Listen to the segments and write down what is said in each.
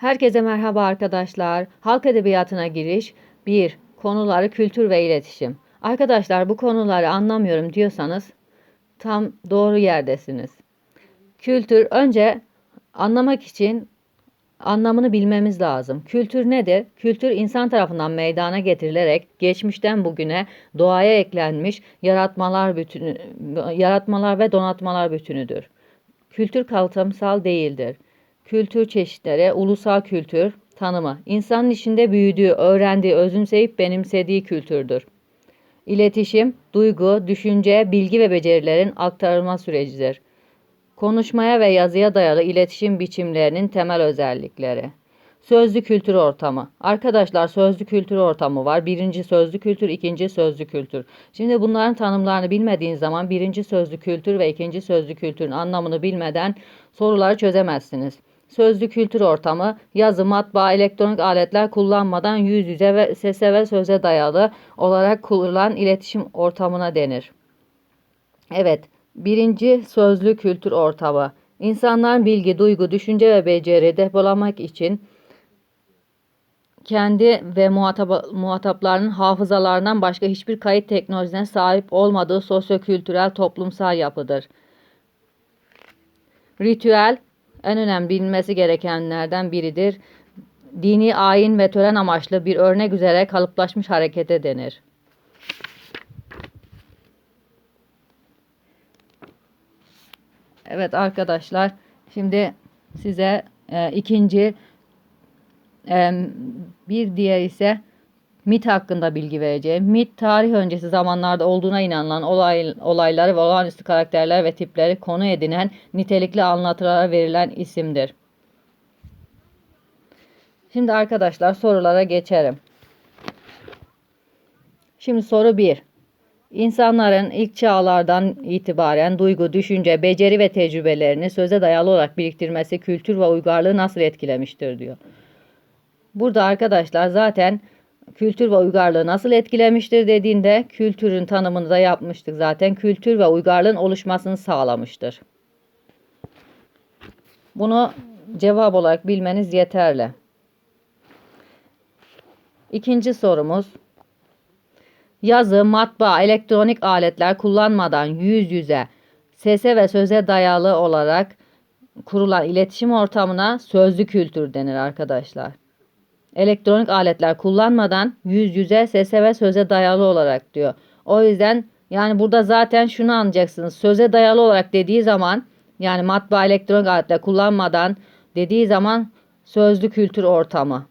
Herkese merhaba arkadaşlar. Halk edebiyatına giriş 1. Konuları kültür ve iletişim. Arkadaşlar bu konuları anlamıyorum diyorsanız tam doğru yerdesiniz. Kültür önce anlamak için anlamını bilmemiz lazım. Kültür nedir? Kültür insan tarafından meydana getirilerek geçmişten bugüne doğaya eklenmiş yaratmalar bütünü, yaratmalar ve donatmalar bütünüdür. Kültür kavramsal değildir. Kültür çeşitleri, ulusal kültür tanımı, insanın içinde büyüdüğü, öğrendiği, özümseyip benimsediği kültürdür. İletişim, duygu, düşünce, bilgi ve becerilerin aktarılma sürecidir. Konuşmaya ve yazıya dayalı iletişim biçimlerinin temel özellikleri. Sözlü kültür ortamı. Arkadaşlar sözlü kültür ortamı var. Birinci sözlü kültür, ikinci sözlü kültür. Şimdi bunların tanımlarını bilmediğin zaman birinci sözlü kültür ve ikinci sözlü kültürün anlamını bilmeden soruları çözemezsiniz. Sözlü kültür ortamı yazı, matbaa, elektronik aletler kullanmadan yüz yüze ve sese ve söze dayalı olarak kurulan iletişim ortamına denir. Evet, birinci sözlü kültür ortamı. İnsanlar bilgi, duygu, düşünce ve beceri depolamak için kendi ve muhatap, muhataplarının hafızalarından başka hiçbir kayıt teknolojisine sahip olmadığı sosyokültürel toplumsal yapıdır. Ritüel en önemli bilinmesi gerekenlerden biridir. Dini ayin ve tören amaçlı bir örnek üzere kalıplaşmış harekete denir. Evet arkadaşlar şimdi size e, ikinci e, bir diğer ise MIT hakkında bilgi vereceğim. MIT tarih öncesi zamanlarda olduğuna inanılan olay, olayları ve olağanüstü karakterler ve tipleri konu edinen nitelikli anlatılara verilen isimdir. Şimdi arkadaşlar sorulara geçerim. Şimdi soru 1. İnsanların ilk çağlardan itibaren duygu, düşünce, beceri ve tecrübelerini söze dayalı olarak biriktirmesi kültür ve uygarlığı nasıl etkilemiştir diyor. Burada arkadaşlar zaten kültür ve uygarlığı nasıl etkilemiştir dediğinde kültürün tanımını da yapmıştık zaten. Kültür ve uygarlığın oluşmasını sağlamıştır. Bunu cevap olarak bilmeniz yeterli. İkinci sorumuz. Yazı, matbaa, elektronik aletler kullanmadan yüz yüze, sese ve söze dayalı olarak kurulan iletişim ortamına sözlü kültür denir arkadaşlar. Elektronik aletler kullanmadan yüz yüze, sese ve söze dayalı olarak diyor. O yüzden yani burada zaten şunu anlayacaksınız. Söze dayalı olarak dediği zaman yani matbaa elektronik aletler kullanmadan dediği zaman sözlü kültür ortamı.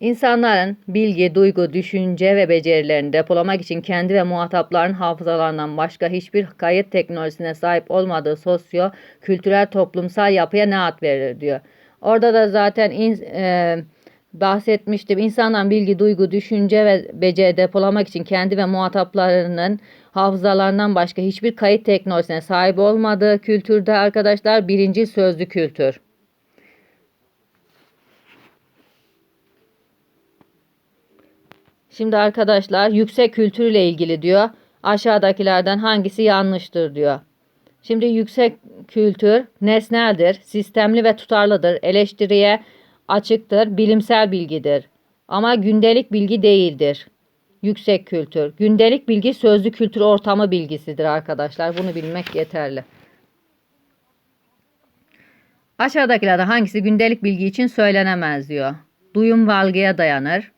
İnsanların bilgi, duygu, düşünce ve becerilerini depolamak için kendi ve muhatapların hafızalarından başka hiçbir kayıt teknolojisine sahip olmadığı sosyo kültürel toplumsal yapıya ne ad verilir diyor. Orada da zaten in, e, bahsetmiştim. İnsanların bilgi, duygu, düşünce ve beceri depolamak için kendi ve muhataplarının hafızalarından başka hiçbir kayıt teknolojisine sahip olmadığı kültürde arkadaşlar birinci sözlü kültür. Şimdi arkadaşlar yüksek kültürle ilgili diyor. Aşağıdakilerden hangisi yanlıştır diyor. Şimdi yüksek kültür nesneldir, sistemli ve tutarlıdır, eleştiriye açıktır, bilimsel bilgidir. Ama gündelik bilgi değildir. Yüksek kültür. Gündelik bilgi sözlü kültür ortamı bilgisidir arkadaşlar. Bunu bilmek yeterli. Aşağıdakilerden hangisi gündelik bilgi için söylenemez diyor. Duyum ve dayanır.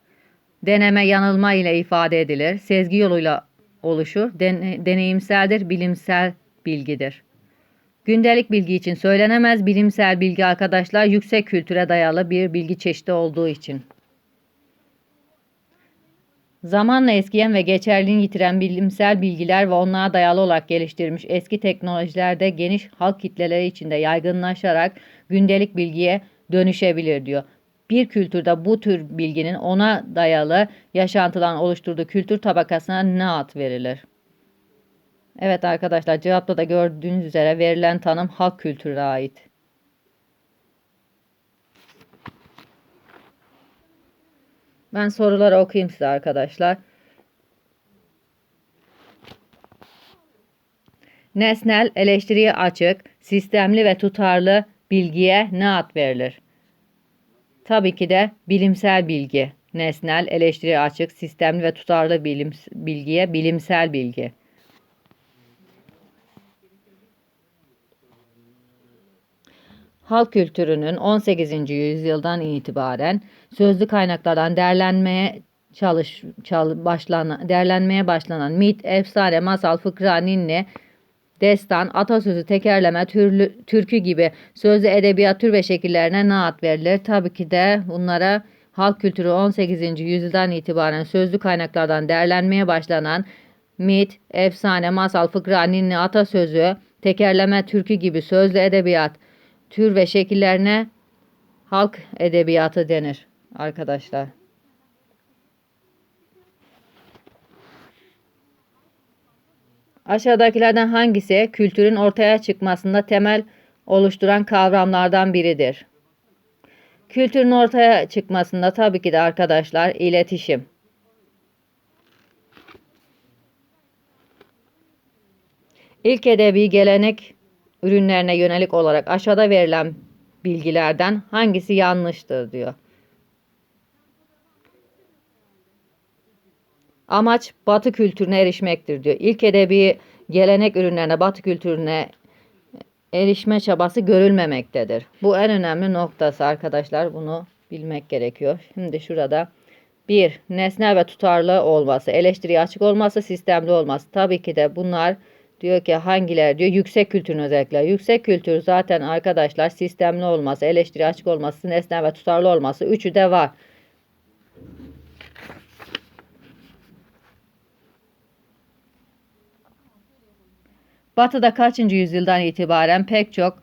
Deneme yanılma ile ifade edilir. Sezgi yoluyla oluşur. Den deneyimseldir, bilimsel bilgidir. Gündelik bilgi için söylenemez bilimsel bilgi arkadaşlar yüksek kültüre dayalı bir bilgi çeşidi olduğu için. Zamanla eskiyen ve geçerliğini yitiren bilimsel bilgiler ve onlara dayalı olarak geliştirilmiş eski teknolojilerde geniş halk kitleleri içinde yaygınlaşarak gündelik bilgiye dönüşebilir diyor. Bir kültürde bu tür bilginin ona dayalı yaşantılan oluşturduğu kültür tabakasına ne ad verilir? Evet arkadaşlar cevapta da gördüğünüz üzere verilen tanım halk kültürüne ait. Ben soruları okuyayım size arkadaşlar. Nesnel, eleştiriye açık, sistemli ve tutarlı bilgiye ne ad verilir? Tabii ki de bilimsel bilgi. Nesnel, eleştiri açık, sistemli ve tutarlı bilim, bilgiye bilimsel bilgi. Halk kültürünün 18. yüzyıldan itibaren sözlü kaynaklardan derlenmeye çalış çal, başlanan derlenmeye başlanan mit, efsane, masal, fıkra, ninni, destan, atasözü, tekerleme, türlü, türkü gibi sözlü edebiyat tür ve şekillerine ne ad verilir? Tabii ki de bunlara halk kültürü 18. yüzyıldan itibaren sözlü kaynaklardan derlenmeye başlanan mit, efsane, masal, fıkra, ninni, atasözü, tekerleme, türkü gibi sözlü edebiyat tür ve şekillerine halk edebiyatı denir arkadaşlar. Aşağıdakilerden hangisi kültürün ortaya çıkmasında temel oluşturan kavramlardan biridir? Kültürün ortaya çıkmasında tabii ki de arkadaşlar iletişim. İlk edebi gelenek ürünlerine yönelik olarak aşağıda verilen bilgilerden hangisi yanlıştır diyor. Amaç Batı kültürüne erişmektir diyor. İlk edebi gelenek ürünlerine Batı kültürüne erişme çabası görülmemektedir. Bu en önemli noktası arkadaşlar. Bunu bilmek gerekiyor. Şimdi şurada bir nesnel ve tutarlı olması, eleştiriye açık olması, sistemli olması. Tabii ki de bunlar diyor ki hangiler diyor yüksek kültürün özellikleri. Yüksek kültür zaten arkadaşlar sistemli olması, eleştiriye açık olması, nesnel ve tutarlı olması üçü de var. Batı'da kaçıncı yüzyıldan itibaren pek çok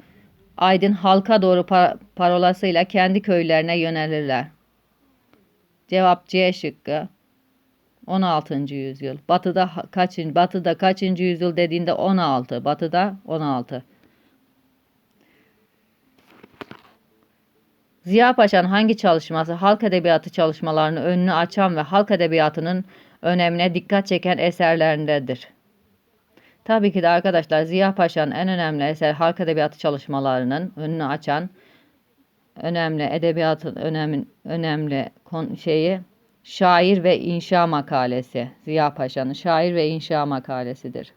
aydın halka doğru par parolasıyla kendi köylerine yönelirler. Cevap C şıkkı. 16. yüzyıl. Batı'da kaçıncı Batı'da kaçıncı yüzyıl dediğinde 16. Batı'da 16. Ziya Paşa'nın hangi çalışması halk edebiyatı çalışmalarını önünü açan ve halk edebiyatının önemine dikkat çeken eserlerindedir? Tabii ki de arkadaşlar Ziya Paşa'nın en önemli eser halk edebiyatı çalışmalarının önünü açan önemli edebiyatın önemli önemli şeyi şair ve inşa makalesi. Ziya Paşa'nın şair ve inşa makalesidir.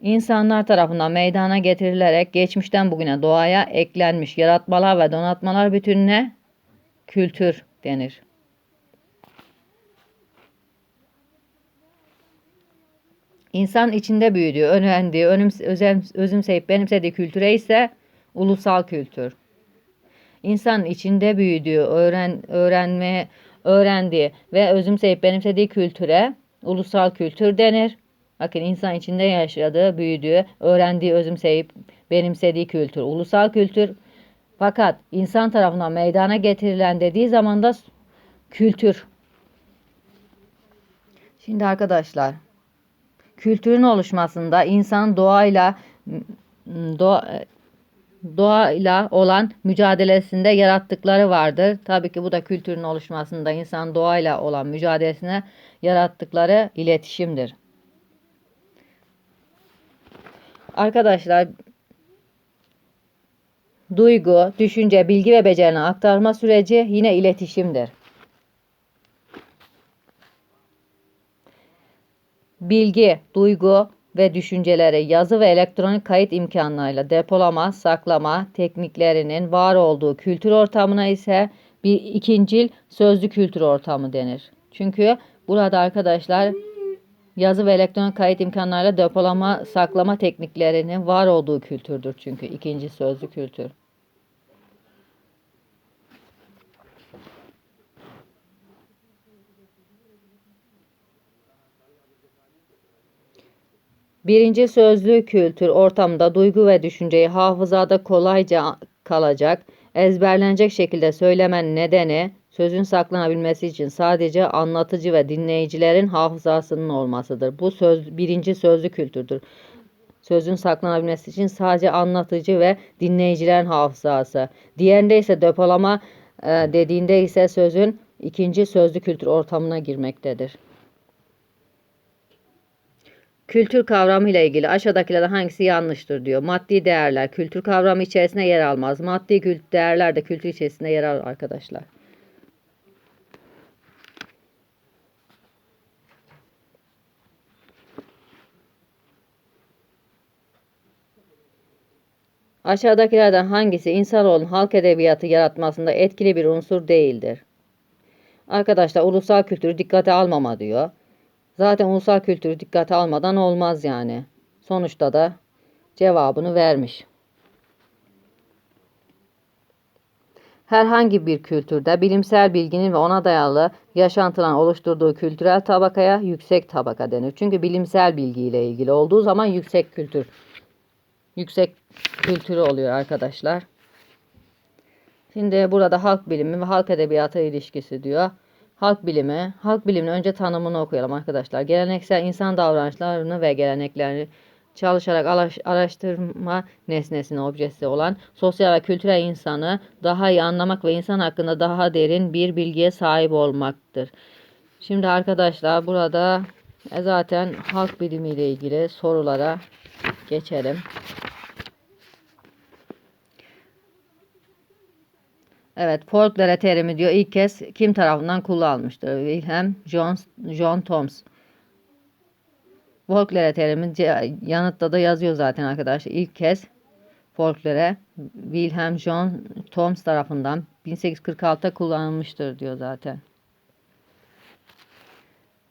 İnsanlar tarafından meydana getirilerek geçmişten bugüne doğaya eklenmiş yaratmalar ve donatmalar bütününe kültür denir. İnsan içinde büyüdüğü, öğrendiği, özümseyip benimsediği kültüre ise ulusal kültür. İnsan içinde büyüdüğü, öğren, öğrenmeye, öğrendiği ve özümseyip benimsediği kültüre ulusal kültür denir. Bakın insan içinde yaşadığı, büyüdüğü, öğrendiği, özümseyip benimsediği kültür, ulusal kültür. Fakat insan tarafından meydana getirilen dediği zaman da kültür. Şimdi arkadaşlar kültürün oluşmasında insanın doğayla doğa, doğayla olan mücadelesinde yarattıkları vardır. Tabii ki bu da kültürün oluşmasında insan doğayla olan mücadelesine yarattıkları iletişimdir. Arkadaşlar duygu, düşünce, bilgi ve becerinin aktarma süreci yine iletişimdir. bilgi, duygu ve düşünceleri yazı ve elektronik kayıt imkanlarıyla depolama, saklama tekniklerinin var olduğu kültür ortamına ise bir ikincil sözlü kültür ortamı denir. Çünkü burada arkadaşlar yazı ve elektronik kayıt imkanlarıyla depolama, saklama tekniklerinin var olduğu kültürdür çünkü ikinci sözlü kültür. Birinci sözlü kültür ortamında duygu ve düşünceyi hafızada kolayca kalacak, ezberlenecek şekilde söylemen nedeni sözün saklanabilmesi için sadece anlatıcı ve dinleyicilerin hafızasının olmasıdır. Bu söz birinci sözlü kültürdür. Sözün saklanabilmesi için sadece anlatıcı ve dinleyicilerin hafızası. Diğerinde ise depolama e, dediğinde ise sözün ikinci sözlü kültür ortamına girmektedir. Kültür kavramı ile ilgili aşağıdakilerden hangisi yanlıştır diyor. Maddi değerler kültür kavramı içerisinde yer almaz. Maddi değerler de kültür içerisinde yer alır arkadaşlar. Aşağıdakilerden hangisi insanoğlunun halk edebiyatı yaratmasında etkili bir unsur değildir? Arkadaşlar ulusal kültürü dikkate almama diyor. Zaten ulusal kültürü dikkate almadan olmaz yani. Sonuçta da cevabını vermiş. Herhangi bir kültürde bilimsel bilginin ve ona dayalı yaşantılan oluşturduğu kültürel tabakaya yüksek tabaka denir. Çünkü bilimsel bilgiyle ilgili olduğu zaman yüksek kültür yüksek kültürü oluyor arkadaşlar. Şimdi burada halk bilimi ve halk edebiyatı ilişkisi diyor. Halk bilimi, halk biliminin önce tanımını okuyalım arkadaşlar. Geleneksel insan davranışlarını ve geleneklerini çalışarak araş- araştırma nesnesine objesi olan sosyal ve kültürel insanı daha iyi anlamak ve insan hakkında daha derin bir bilgiye sahip olmaktır. Şimdi arkadaşlar burada e, zaten halk bilimi ile ilgili sorulara geçelim. Evet, folklore terimi diyor ilk kez kim tarafından kullanılmıştır? Wilhelm John, John Toms. Folklore terimi yanıtta da yazıyor zaten arkadaşlar. İlk kez folklore Wilhelm John Toms tarafından 1846'da kullanılmıştır diyor zaten.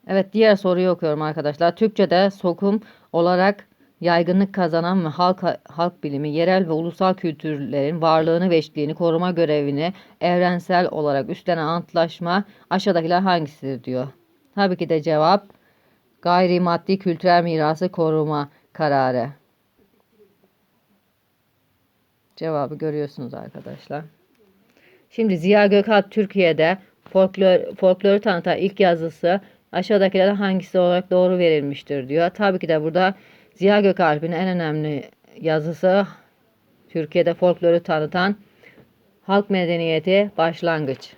Evet diğer soruyu okuyorum arkadaşlar. Türkçe'de sokum olarak yaygınlık kazanan ve halk, halk bilimi, yerel ve ulusal kültürlerin varlığını ve eşitliğini koruma görevini evrensel olarak üstlenen antlaşma aşağıdakiler hangisidir diyor. Tabii ki de cevap gayri maddi kültürel mirası koruma kararı. Cevabı görüyorsunuz arkadaşlar. Şimdi Ziya Gökalp Türkiye'de folklor, folkloru tanıtan ilk yazısı aşağıdakilerden hangisi olarak doğru verilmiştir diyor. Tabii ki de burada Ziya Gökalp'in en önemli yazısı Türkiye'de folkloru tanıtan Halk Medeniyeti Başlangıç.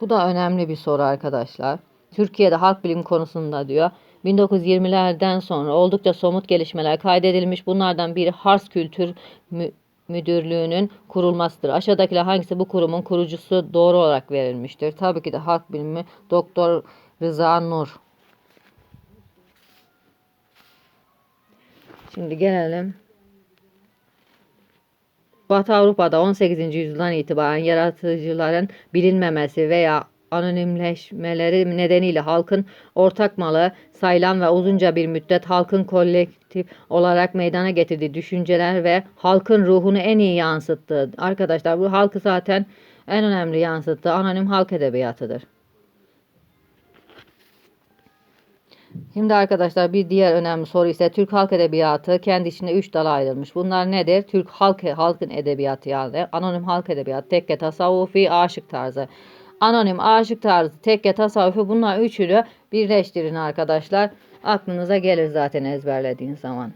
Bu da önemli bir soru arkadaşlar. Türkiye'de halk bilim konusunda diyor 1920'lerden sonra oldukça somut gelişmeler kaydedilmiş. Bunlardan biri Hars Kültür Mü- Müdürlüğü'nün kurulmasıdır. Aşağıdakiler hangisi bu kurumun kurucusu doğru olarak verilmiştir? Tabii ki de halk bilimi Doktor Rıza Nur. Şimdi gelelim. Batı Avrupa'da 18. yüzyıldan itibaren yaratıcıların bilinmemesi veya anonimleşmeleri nedeniyle halkın ortak malı sayılan ve uzunca bir müddet halkın kolektif olarak meydana getirdiği düşünceler ve halkın ruhunu en iyi yansıttığı. Arkadaşlar bu halkı zaten en önemli yansıttığı anonim halk edebiyatıdır. Şimdi arkadaşlar bir diğer önemli soru ise Türk halk edebiyatı kendi içinde üç dala ayrılmış. Bunlar nedir? Türk halk halkın edebiyatı yani anonim halk edebiyatı, tekke tasavvufi, aşık tarzı. Anonim, aşık tarzı, tekke tasavvufi bunlar üçünü birleştirin arkadaşlar. Aklınıza gelir zaten ezberlediğin zaman.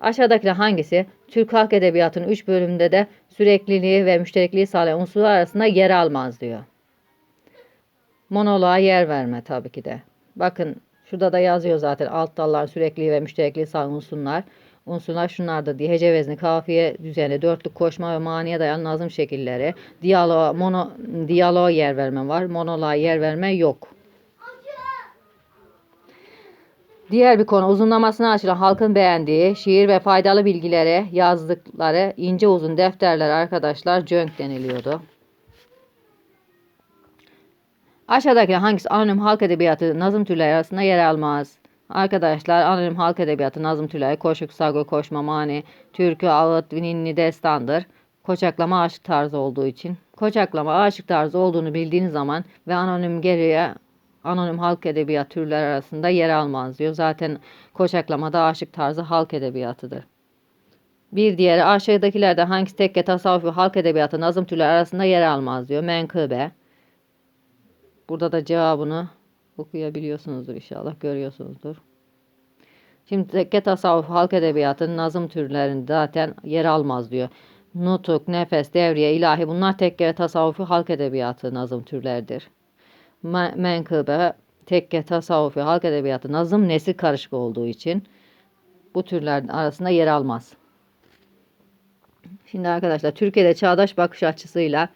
Aşağıdakiler hangisi Türk halk edebiyatının 3 bölümde de sürekliliği ve müşterekliği sağlayan unsurlar arasında yer almaz diyor. Monoloğa yer verme tabii ki de. Bakın şurada da yazıyor zaten alt dallar sürekli ve müşterekliği sağlayan unsurlar. Unsurlar şunlardır diye hece vezni, kafiye düzeni, dörtlük koşma ve maniye dayalı nazım şekilleri, diyaloğa, mono, diyaloğa yer verme var, monoloğa yer verme yok. Diğer bir konu uzunlamasına açılan halkın beğendiği şiir ve faydalı bilgileri yazdıkları ince uzun defterler arkadaşlar cönk deniliyordu. Aşağıdaki hangisi anonim halk edebiyatı nazım türleri arasında yer almaz? Arkadaşlar anonim halk edebiyatı nazım türleri koşuk, sago, koşma, mani, türkü, ağıt, ninni, destandır. Koçaklama aşık tarzı olduğu için. Koçaklama aşık tarzı olduğunu bildiğiniz zaman ve anonim geriye anonim halk edebiyat türleri arasında yer almaz diyor. Zaten koçaklama da aşık tarzı halk edebiyatıdır. Bir diğeri aşağıdakilerden hangisi tekke, tasavvuf ve halk edebiyatı nazım türleri arasında yer almaz diyor. Menkıbe. Burada da cevabını okuyabiliyorsunuzdur inşallah görüyorsunuzdur. Şimdi tekke tasavvuf halk edebiyatının nazım türlerinde zaten yer almaz diyor. Nutuk, nefes, devriye, ilahi bunlar tekke ve halk edebiyatı nazım türleridir. Me- Menkıbe tekke, tasavvufi, halk edebiyatı, nazım, nesil karışık olduğu için bu türlerin arasında yer almaz. Şimdi arkadaşlar Türkiye'de çağdaş bakış açısıyla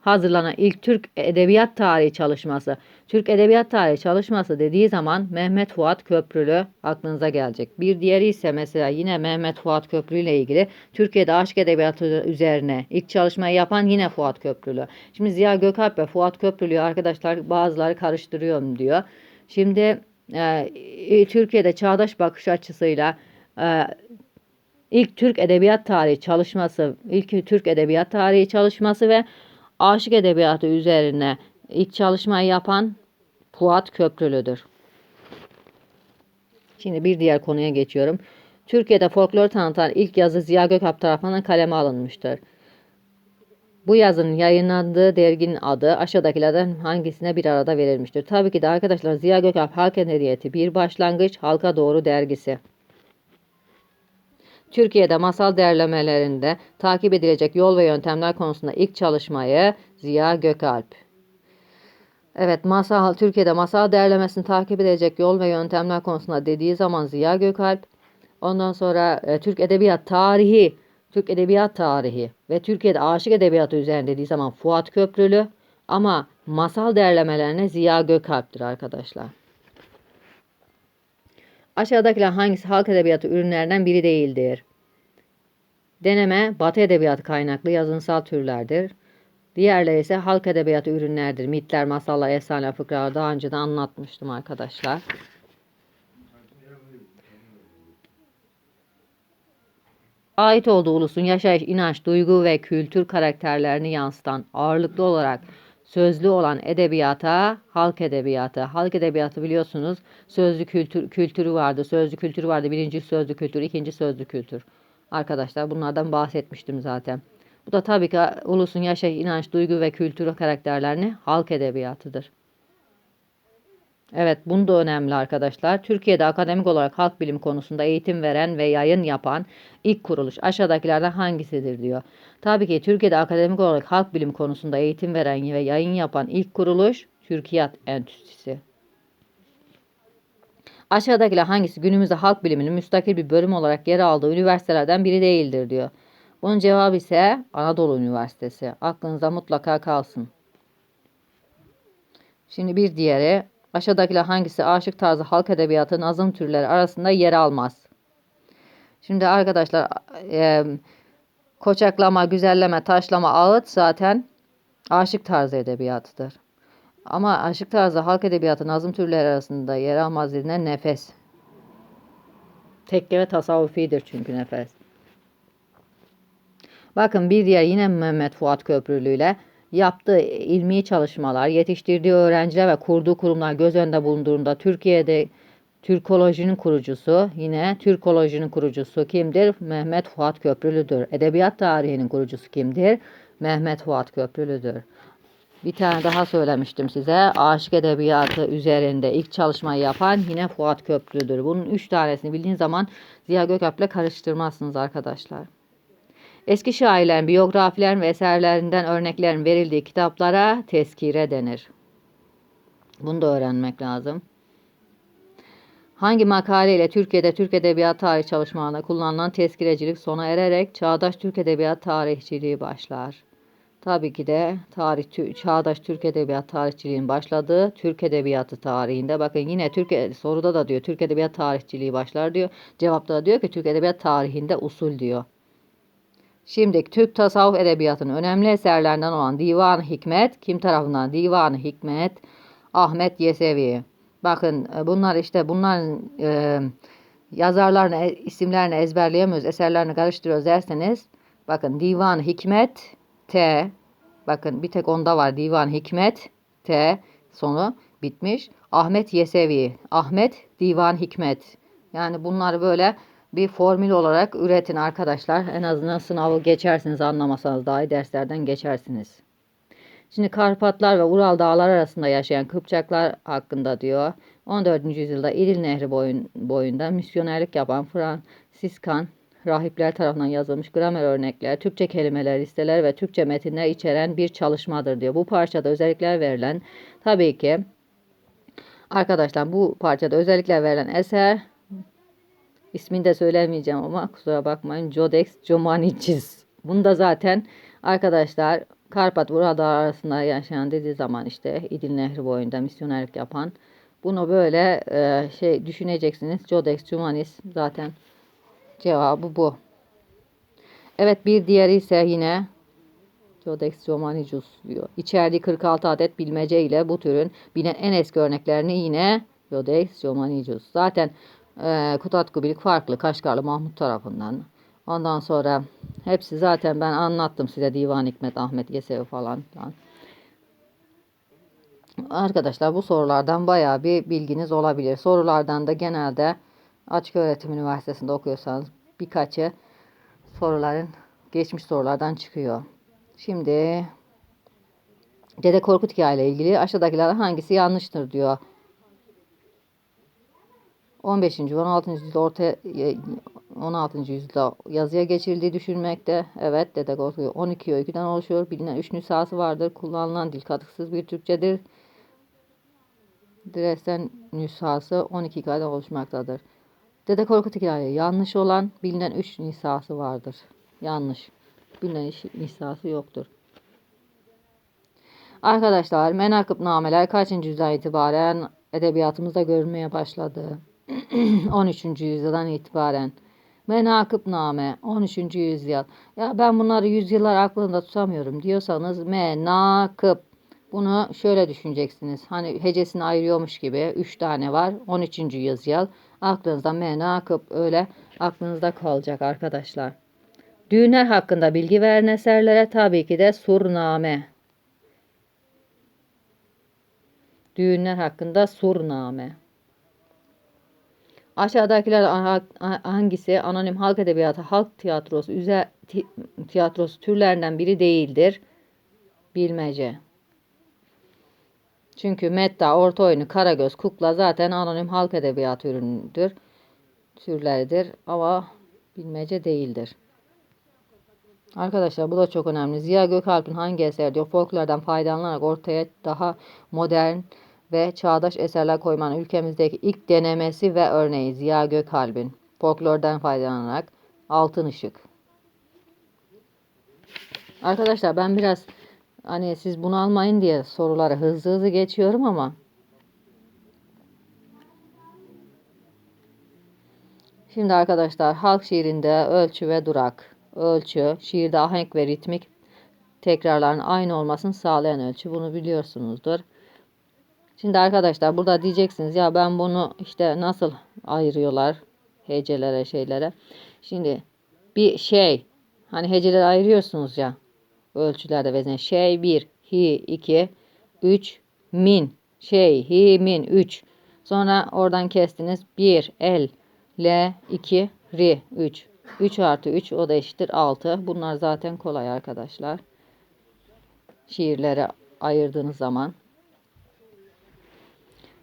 hazırlanan ilk Türk Edebiyat Tarihi çalışması. Türk Edebiyat Tarihi çalışması dediği zaman Mehmet Fuat Köprülü aklınıza gelecek. Bir diğeri ise mesela yine Mehmet Fuat Köprülü ile ilgili Türkiye'de aşk edebiyatı üzerine ilk çalışmayı yapan yine Fuat Köprülü. Şimdi Ziya Gökalp ve Fuat Köprülü'yü arkadaşlar bazıları karıştırıyorum diyor. Şimdi e, Türkiye'de çağdaş bakış açısıyla e, ilk Türk Edebiyat Tarihi çalışması, ilk Türk Edebiyat Tarihi çalışması ve aşık edebiyatı üzerine ilk çalışmayı yapan Fuat Köprülü'dür. Şimdi bir diğer konuya geçiyorum. Türkiye'de folklor tanıtan ilk yazı Ziya Gökalp tarafından kaleme alınmıştır. Bu yazının yayınlandığı derginin adı aşağıdakilerden hangisine bir arada verilmiştir? Tabii ki de arkadaşlar Ziya Gökalp Halk Edebiyatı Bir Başlangıç Halka Doğru dergisi. Türkiye'de masal derlemelerinde takip edilecek yol ve yöntemler konusunda ilk çalışmayı Ziya Gökalp. Evet, masal Türkiye'de masal derlemesini takip edecek yol ve yöntemler konusunda dediği zaman Ziya Gökalp. Ondan sonra e, Türk Edebiyat Tarihi, Türk Edebiyat Tarihi ve Türkiye'de aşık edebiyatı üzerine dediği zaman Fuat Köprülü. Ama masal derlemelerine Ziya Gökalp'tir arkadaşlar. Aşağıdakiler hangisi halk edebiyatı ürünlerinden biri değildir? Deneme Batı edebiyatı kaynaklı yazınsal türlerdir. Diğerleri ise halk edebiyatı ürünlerdir. Mitler, masallar, efsane, fıkralar daha önce de anlatmıştım arkadaşlar. Ait olduğu ulusun yaşayış, inanç, duygu ve kültür karakterlerini yansıtan ağırlıklı olarak sözlü olan edebiyata halk edebiyatı. Halk edebiyatı biliyorsunuz sözlü kültür, kültürü vardı. Sözlü kültürü vardı. Birinci sözlü kültür, ikinci sözlü kültür. Arkadaşlar bunlardan bahsetmiştim zaten. Bu da tabii ki ulusun yaşayış, inanç, duygu ve kültür karakterlerini halk edebiyatıdır. Evet, bunu da önemli arkadaşlar. Türkiye'de akademik olarak halk bilim konusunda eğitim veren ve yayın yapan ilk kuruluş aşağıdakilerden hangisidir diyor. Tabii ki Türkiye'de akademik olarak halk bilim konusunda eğitim veren ve yayın yapan ilk kuruluş Türkiyat Enstitüsü. Aşağıdakiler hangisi günümüzde halk biliminin müstakil bir bölüm olarak yer aldığı üniversitelerden biri değildir diyor. Bunun cevabı ise Anadolu Üniversitesi. Aklınıza mutlaka kalsın. Şimdi bir diğeri aşağıdakiler hangisi aşık tarzı halk edebiyatı nazım türleri arasında yer almaz? Şimdi arkadaşlar e, koçaklama, güzelleme, taşlama, ağıt zaten aşık tarzı edebiyatıdır. Ama aşık tarzı halk edebiyatı nazım türleri arasında yer almaz denilen nefes. Tekke ve tasavvufidir çünkü nefes. Bakın bir diğer yine Mehmet Fuat Köprülü ile yaptığı ilmi çalışmalar, yetiştirdiği öğrenciler ve kurduğu kurumlar göz önünde bulunduğunda Türkiye'de Türkolojinin kurucusu, yine Türkolojinin kurucusu kimdir? Mehmet Fuat Köprülüdür. Edebiyat tarihinin kurucusu kimdir? Mehmet Fuat Köprülüdür. Bir tane daha söylemiştim size. Aşık edebiyatı üzerinde ilk çalışmayı yapan yine Fuat Köprülüdür. Bunun üç tanesini bildiğin zaman Ziya Gökalp'le karıştırmazsınız arkadaşlar. Eski şairlerin biyografilerin ve eserlerinden örneklerin verildiği kitaplara tezkire denir. Bunu da öğrenmek lazım. Hangi makale ile Türkiye'de Türk Edebiyat Tarihi çalışmalarında kullanılan tezkirecilik sona ererek çağdaş Türk Edebiyat Tarihçiliği başlar? Tabii ki de tarih çağdaş Türk Edebiyat tarihçiliğinin başladığı Türk Edebiyatı tarihinde bakın yine Türk soruda da diyor Türk Edebiyat tarihçiliği başlar diyor. Cevapta da diyor ki Türk Edebiyat tarihinde usul diyor. Şimdi Türk tasavvuf edebiyatının önemli eserlerinden olan Divan-ı Hikmet kim tarafından? Divan-ı Hikmet Ahmet Yesevi. Bakın e, bunlar işte bunların e, yazarlarını e, isimlerini ezberleyemiyoruz, eserlerini karıştırıyoruz derseniz bakın Divan-ı Hikmet T bakın bir tek onda var Divan Hikmet T sonu bitmiş. Ahmet Yesevi. Ahmet Divan Hikmet. Yani bunları böyle bir formül olarak üretin arkadaşlar. En azından sınavı geçersiniz anlamasanız dahi derslerden geçersiniz. Şimdi Karpatlar ve Ural dağlar arasında yaşayan Kıpçaklar hakkında diyor. 14. yüzyılda İdil Nehri boyun, boyunda misyonerlik yapan Fransiskan rahipler tarafından yazılmış gramer örnekler, Türkçe kelimeler, listeler ve Türkçe metinler içeren bir çalışmadır diyor. Bu parçada özellikler verilen tabii ki Arkadaşlar bu parçada özellikle verilen eser ismini de söylemeyeceğim ama kusura bakmayın. Codex Jomanicis. Bunda zaten arkadaşlar Karpat burada arasında yaşayan dediği zaman işte İdil Nehri boyunda misyonerlik yapan bunu böyle e, şey düşüneceksiniz. Codex Jumanis zaten cevabı bu. Evet bir diğeri ise yine Codex Jomanicus diyor. İçerdiği 46 adet bilmece ile bu türün bilinen en eski örneklerini yine Codex Jomanicus. Zaten e, Kutat Kubilik farklı Kaşgarlı Mahmut tarafından. Ondan sonra hepsi zaten ben anlattım size Divan Hikmet, Ahmet Yesevi falan filan. Arkadaşlar bu sorulardan bayağı bir bilginiz olabilir. Sorulardan da genelde Açık Öğretim Üniversitesi'nde okuyorsanız birkaçı soruların geçmiş sorulardan çıkıyor. Şimdi Dede Korkut hikaye ilgili aşağıdakilerden hangisi yanlıştır diyor. 15. ve 16. yüzyılda ortaya 16. yüzyılda yazıya geçirildiği düşünülmekte. Evet Dede Korkut 12 öyküden oluşuyor. Bilinen 3 nüshası vardır. Kullanılan dil katıksız bir Türkçedir. Dresden nüshası 12 hikayeden oluşmaktadır. Dede Korkut hikaye yanlış olan bilinen 3 nüshası vardır. Yanlış. Bilinen iş- nüshası yoktur. Arkadaşlar menakıb nameler kaçıncı yüzyıldan itibaren edebiyatımızda görülmeye başladı? 13. yüzyıldan itibaren. Menakıb name 13. yüzyıl. Ya ben bunları yüzyıllar aklımda tutamıyorum diyorsanız menakıb. Bunu şöyle düşüneceksiniz. Hani hecesini ayırıyormuş gibi 3 tane var. 13. yüzyıl. Aklınızda menakıb öyle aklınızda kalacak arkadaşlar. Düğünler hakkında bilgi veren eserlere tabii ki de surname. Düğünler hakkında surname. Aşağıdakiler ha- ha- hangisi anonim halk edebiyatı, halk tiyatrosu, üze, ti- tiyatrosu türlerinden biri değildir? Bilmece. Çünkü Metta, orta oyunu, Karagöz, Kukla zaten anonim halk edebiyatı ürünüdür. Türleridir ama bilmece değildir. Arkadaşlar bu da çok önemli. Ziya Gökalp'in hangi eser diyor folklordan faydalanarak ortaya daha modern ve çağdaş eserler koymanın ülkemizdeki ilk denemesi ve örneği Ziya Gökalp'in folklordan faydalanarak Altın Işık. Arkadaşlar ben biraz hani siz bunu almayın diye soruları hızlı hızlı geçiyorum ama Şimdi arkadaşlar halk şiirinde ölçü ve durak. Ölçü, şiirde ahenk ve ritmik tekrarların aynı olmasını sağlayan ölçü. Bunu biliyorsunuzdur. Şimdi arkadaşlar burada diyeceksiniz ya ben bunu işte nasıl ayırıyorlar hecelere şeylere. Şimdi bir şey hani heceleri ayırıyorsunuz ya ölçülerde vezne şey 1, hi 2, 3, min şey hi min 3. Sonra oradan kestiniz 1, el, L 2 ri 3. 3 artı 3 o da eşittir 6. Bunlar zaten kolay arkadaşlar. Şiirlere ayırdığınız zaman.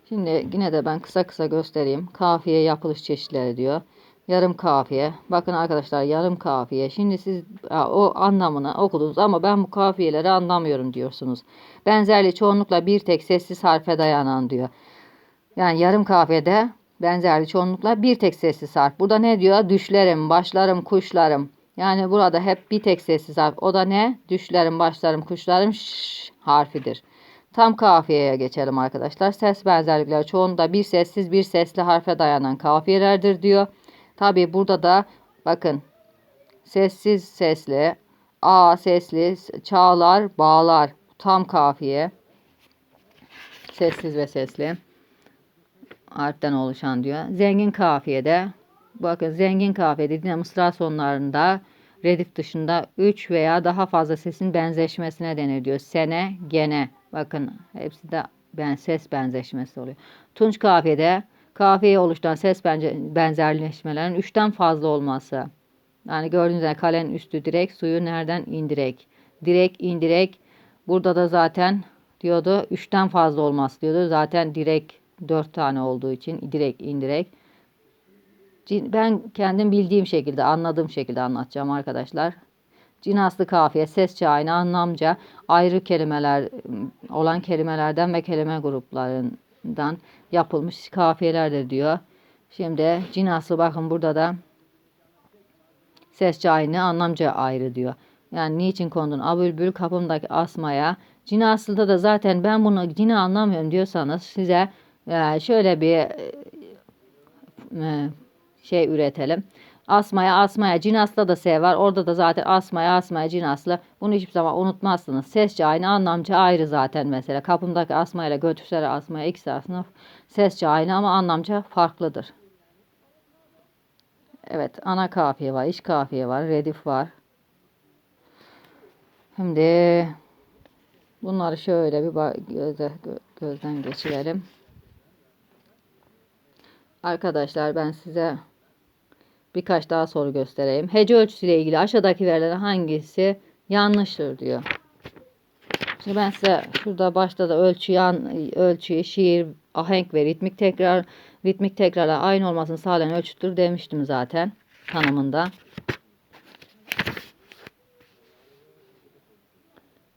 Şimdi yine de ben kısa kısa göstereyim. Kafiye yapılış çeşitleri diyor. Yarım kafiye. Bakın arkadaşlar yarım kafiye. Şimdi siz o anlamını okudunuz ama ben bu kafiyeleri anlamıyorum diyorsunuz. Benzerliği çoğunlukla bir tek sessiz harfe dayanan diyor. Yani yarım kafiyede benzerli çoğunlukla bir tek sessiz harf. Burada ne diyor? Düşlerim, başlarım, kuşlarım. Yani burada hep bir tek sessiz harf. O da ne? Düşlerim, başlarım, kuşlarım ş harfidir. Tam kafiyeye geçelim arkadaşlar. Ses benzerlikleri çoğunda bir sessiz bir sesli harfe dayanan kafiyelerdir diyor. Tabi burada da bakın sessiz sesli, a sesli, çağlar, bağlar. Tam kafiye. Sessiz ve sesli harften oluşan diyor. Zengin kafiyede bakın zengin kafiyede yine mısra sonlarında redif dışında 3 veya daha fazla sesin benzeşmesine denir diyor. Sene, gene. Bakın hepsi de ben ses benzeşmesi oluyor. Tunç kafiyede kafiyeye oluşturan ses benzerleşmelerin 3'ten fazla olması. Yani gördüğünüz gibi kalenin üstü direk, suyu nereden indirek. Direk, indirek. Burada da zaten diyordu 3'ten fazla olması diyordu. Zaten direk 4 tane olduğu için direkt indirek. Ben kendim bildiğim şekilde, anladığım şekilde anlatacağım arkadaşlar. Cinaslı kafiye, sesçe aynı anlamca ayrı kelimeler olan kelimelerden ve kelime grupların ağacından yapılmış kafiyelerdir diyor. Şimdi cinaslı bakın burada da sesçe aynı anlamca ayrı diyor. Yani niçin kondun? Abülbül kapımdaki asmaya. Cinaslıda da zaten ben bunu cini anlamıyorum diyorsanız size e, şöyle bir e, şey üretelim. Asmaya asmaya cinasla da S. Orada da zaten asmaya asmaya cinaslı. Bunu hiçbir zaman unutmazsınız. Sesçe aynı anlamca ayrı zaten mesela. Kapımdaki asmayla götürsele asmaya ikisi aslında sesçe aynı ama anlamca farklıdır. Evet ana kafiye var, iç kafiye var, redif var. Şimdi bunları şöyle bir gözde, gö- gözden geçirelim. Arkadaşlar ben size birkaç daha soru göstereyim. Hece ölçüsüyle ilgili aşağıdaki verilen hangisi yanlıştır diyor. Şimdi ben size şurada başta da ölçü yan ölçü, şiir, ahenk ve ritmik tekrar ritmik tekrarla aynı olmasını sağlayan ölçüttür demiştim zaten tanımında.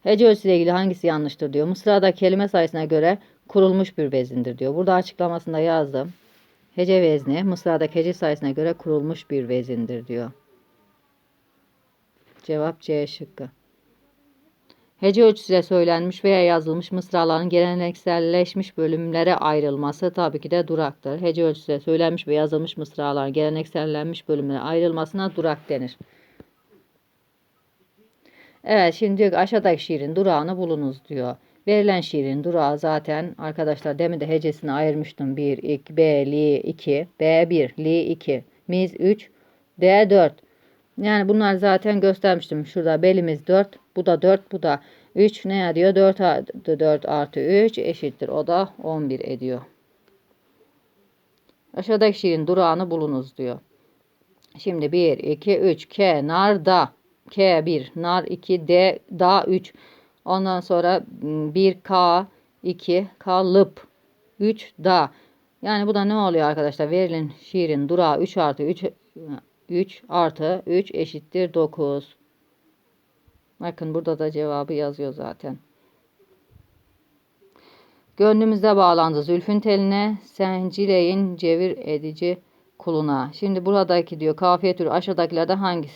Hece ölçüsüyle ilgili hangisi yanlıştır diyor. Mısra'da kelime sayısına göre kurulmuş bir vezindir diyor. Burada açıklamasında yazdım. Hece vezni Mısra'daki hece sayısına göre kurulmuş bir vezindir diyor. Cevap C şıkkı. Hece ölçüsüyle söylenmiş veya yazılmış mısraların gelenekselleşmiş bölümlere ayrılması tabii ki de duraktır. Hece ölçüsüyle söylenmiş ve yazılmış mısraların geleneksellenmiş bölümlere ayrılmasına durak denir. Evet şimdi diyor ki aşağıdaki şiirin durağını bulunuz diyor. Verilen şiirin durağı zaten arkadaşlar demin de hecesini ayırmıştım. 1, 2, B, Li 2, B1, Li 2, Miz 3, D 4. Yani bunlar zaten göstermiştim. Şurada belimiz 4, bu da 4, bu da 3 ne ediyor? 4 artı 4 artı 3 eşittir. O da 11 ediyor. Aşağıdaki şiirin durağını bulunuz diyor. Şimdi 1, 2, 3 kenarda. K1, nar 2, D, da 3. Ondan sonra 1 K, 2 kalıp, 3 da. Yani bu da ne oluyor arkadaşlar? Verilen şiirin durağı 3 artı 3 3 artı 3 eşittir 9. Bakın burada da cevabı yazıyor zaten. Gönlümüzde bağlandı zülfün teline, sencileyin cevir edici kuluna. Şimdi buradaki diyor kafiye türü aşağıdakilerden hangisi?